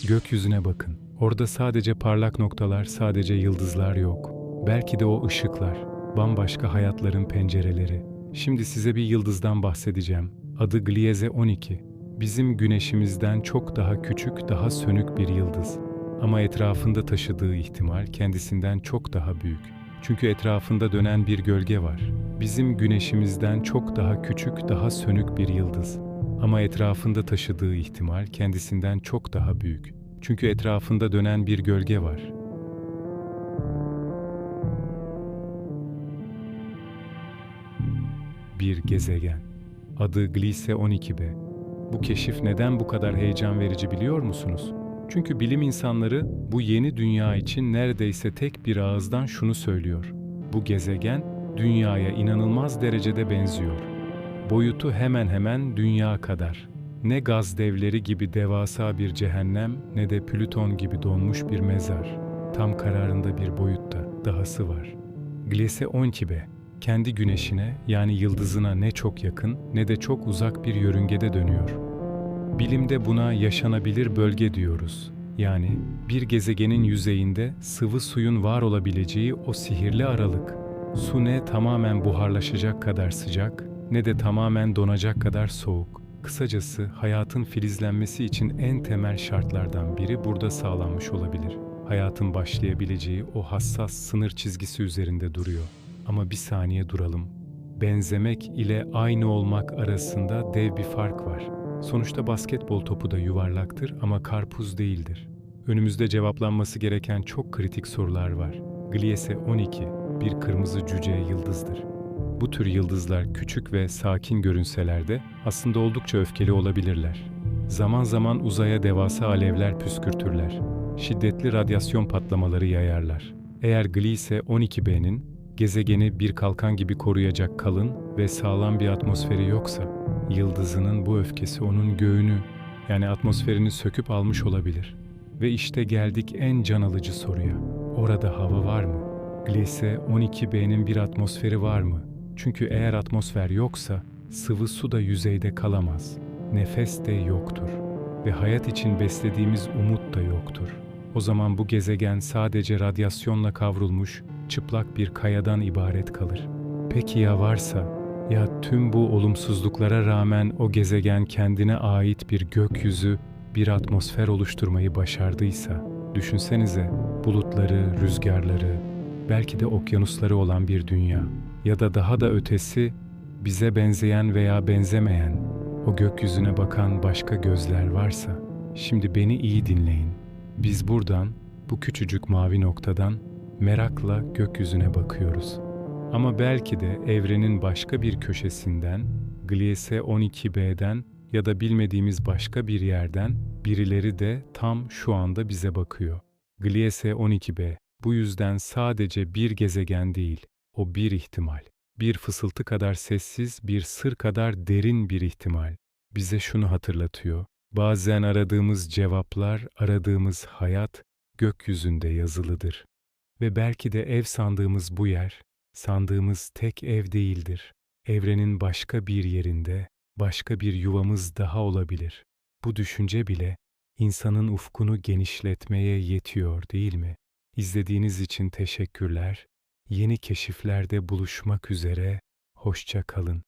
Gökyüzüne bakın. Orada sadece parlak noktalar, sadece yıldızlar yok. Belki de o ışıklar, bambaşka hayatların pencereleri. Şimdi size bir yıldızdan bahsedeceğim. Adı Gliese 12. Bizim güneşimizden çok daha küçük, daha sönük bir yıldız. Ama etrafında taşıdığı ihtimal kendisinden çok daha büyük. Çünkü etrafında dönen bir gölge var. Bizim güneşimizden çok daha küçük, daha sönük bir yıldız. Ama etrafında taşıdığı ihtimal kendisinden çok daha büyük. Çünkü etrafında dönen bir gölge var. Bir gezegen. Adı Gliese 12b. Bu keşif neden bu kadar heyecan verici biliyor musunuz? Çünkü bilim insanları bu yeni dünya için neredeyse tek bir ağızdan şunu söylüyor. Bu gezegen dünyaya inanılmaz derecede benziyor. Boyutu hemen hemen dünya kadar. Ne gaz devleri gibi devasa bir cehennem ne de Plüton gibi donmuş bir mezar. Tam kararında bir boyutta dahası var. Gliese 12b kendi güneşine yani yıldızına ne çok yakın ne de çok uzak bir yörüngede dönüyor. Bilimde buna yaşanabilir bölge diyoruz. Yani bir gezegenin yüzeyinde sıvı suyun var olabileceği o sihirli aralık. Su ne tamamen buharlaşacak kadar sıcak ne de tamamen donacak kadar soğuk. Kısacası hayatın filizlenmesi için en temel şartlardan biri burada sağlanmış olabilir. Hayatın başlayabileceği o hassas sınır çizgisi üzerinde duruyor. Ama bir saniye duralım. Benzemek ile aynı olmak arasında dev bir fark var. Sonuçta basketbol topu da yuvarlaktır ama karpuz değildir. Önümüzde cevaplanması gereken çok kritik sorular var. Gliese 12 bir kırmızı cüce yıldızdır. Bu tür yıldızlar küçük ve sakin görünseler de aslında oldukça öfkeli olabilirler. Zaman zaman uzaya devasa alevler püskürtürler. Şiddetli radyasyon patlamaları yayarlar. Eğer Gliese 12b'nin gezegeni bir kalkan gibi koruyacak kalın ve sağlam bir atmosferi yoksa, yıldızının bu öfkesi onun göğünü yani atmosferini söküp almış olabilir. Ve işte geldik en can alıcı soruya. Orada hava var mı? Gliese 12b'nin bir atmosferi var mı? Çünkü eğer atmosfer yoksa sıvı su da yüzeyde kalamaz. Nefes de yoktur ve hayat için beslediğimiz umut da yoktur. O zaman bu gezegen sadece radyasyonla kavrulmuş çıplak bir kayadan ibaret kalır. Peki ya varsa? Ya tüm bu olumsuzluklara rağmen o gezegen kendine ait bir gökyüzü, bir atmosfer oluşturmayı başardıysa? Düşünsenize bulutları, rüzgarları, belki de okyanusları olan bir dünya ya da daha da ötesi bize benzeyen veya benzemeyen o gökyüzüne bakan başka gözler varsa şimdi beni iyi dinleyin. Biz buradan bu küçücük mavi noktadan merakla gökyüzüne bakıyoruz. Ama belki de evrenin başka bir köşesinden, Gliese 12b'den ya da bilmediğimiz başka bir yerden birileri de tam şu anda bize bakıyor. Gliese 12b bu yüzden sadece bir gezegen değil, o bir ihtimal. Bir fısıltı kadar sessiz, bir sır kadar derin bir ihtimal. Bize şunu hatırlatıyor. Bazen aradığımız cevaplar, aradığımız hayat gökyüzünde yazılıdır. Ve belki de ev sandığımız bu yer, sandığımız tek ev değildir. Evrenin başka bir yerinde, başka bir yuvamız daha olabilir. Bu düşünce bile insanın ufkunu genişletmeye yetiyor değil mi? İzlediğiniz için teşekkürler. Yeni keşiflerde buluşmak üzere, hoşça kalın.